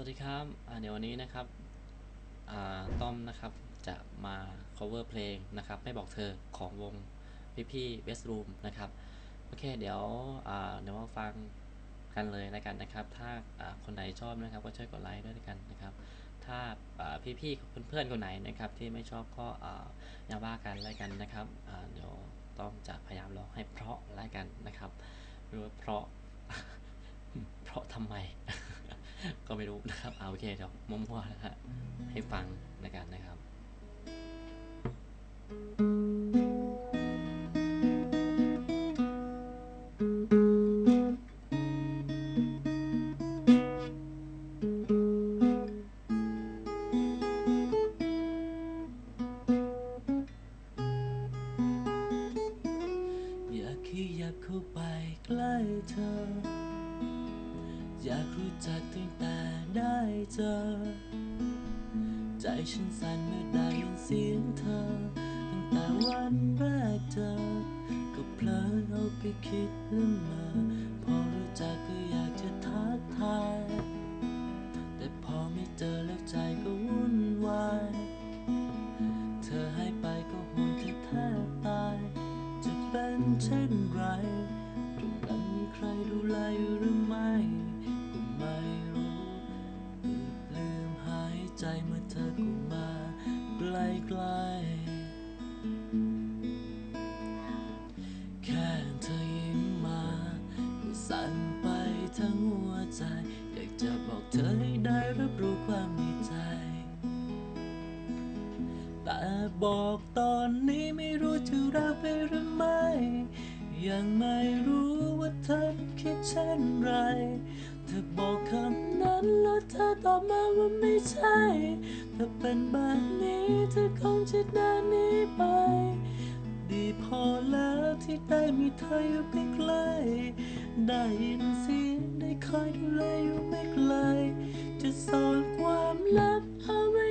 วัสดีครับเดี๋ยววันนี้นะครับต้อมนะครับจะมา cover เพลงนะครับไม่บอกเธอของวงพี่พี่เวสรูมนะครับโอเคเดี๋ยวเดี๋ยวมาฟังกันเลยแล้วกันนะครับ ถ้าคนไหนชอบนะครับก็ช่วยกดไลค์ด้วยกันนะครับ ถ้าพี่พี่ๆเพื่อนๆคนไหนนะครับที่ไม่ชอบก็อย่าว่ากันแล้วกันนะครับเดี๋ยวต้อมจะพยายามร้องให้เพราะแล้วกันนะครับหรือว่าเพราะเพราะทำไม ก็ไม่รู้นะครับเอาโอเคเดี๋ยวมั่วๆนะฮะให้ฟังในกันนะครับ อยากขยับเข้าไปใกล้เธอ รู้จักตั้งแต่ได้เจอ ใจฉันสั่นเมื่อได้ยินเสียงเธอ ตั้งแต่วันแรกเจอ ก็เพลินเอาไปคิดเรื่องมา พอรู้จักก็อยากจะทักทาย แต่พอไม่เจอแล้วใจก็วุ่นวาย เธอให้ไปก็ห่วงแค่แทบตาย จะเป็นเช่นไรตรงนั้นมีใครดูแลอยู่หรือ ใจเมื่อเธอกูมาใกล้ๆแค่เธอยิ้มมาก็สั่นไปทั้งหัวใจ อยากจะบอกเธอให้ได้รับรู้ความในใจ แต่บอกตอนนี้ไม่รู้จะรับไปหรือไม่ ยังไม่รู้ว่าเธอคิดเช่นไร เธอตอบมาว่าไม่ใช่ ถ้าเป็นแบบนี้เธอคงจะเดินหนีไป ดีพอแล้วที่ได้มีเธออยู่ใกล้ๆได้ยินเสียงได้คอยดูแลอยู่ไม่ไกลจะซ่อนความลับเอาไว้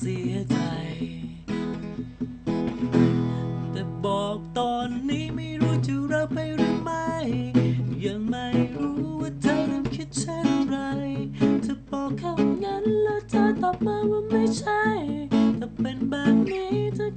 เสียใจ แต่บอกตอนนี้ไม่รู้จะรับไปหรือไม่ ยังไม่รู้ว่าเธอนั้นคิดเช่นไรเธอบอกคำนั้นแล้วเธอตอบมาว่าไม่ใช่ถ้าเป็นแบบนี้เธอ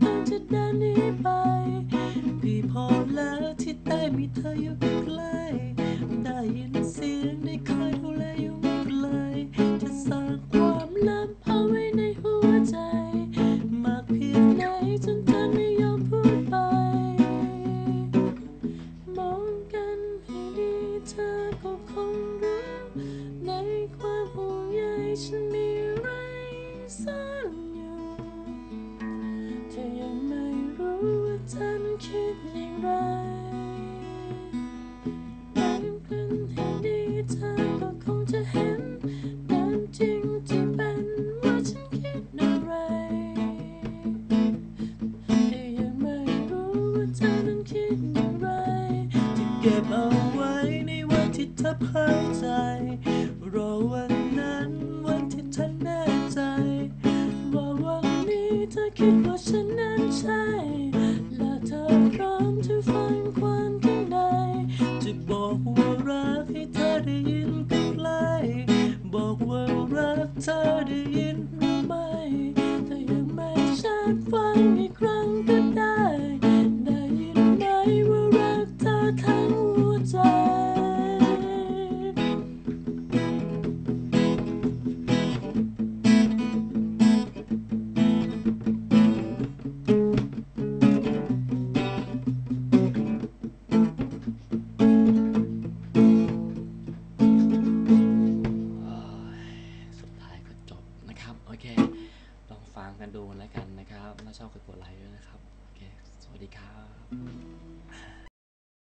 จริงที่เป็นว่าฉันคิดอะไรแต่ยังไม่รู้ว่าเธอนั้นคิดอย่างไรจะเก็บเอาไว้ในวันที่เธอเข้าใจ รอวันนั้นวันที่เธอแน่ใจ ว่าวันนี้เธอคิดว่าฉันนั้นใช่ รั เคลองฟังกันดูแล้วกันนะครับถ้าชอบกดกดไลค์ด้วยนะครับ โอเค สวัสดีครับ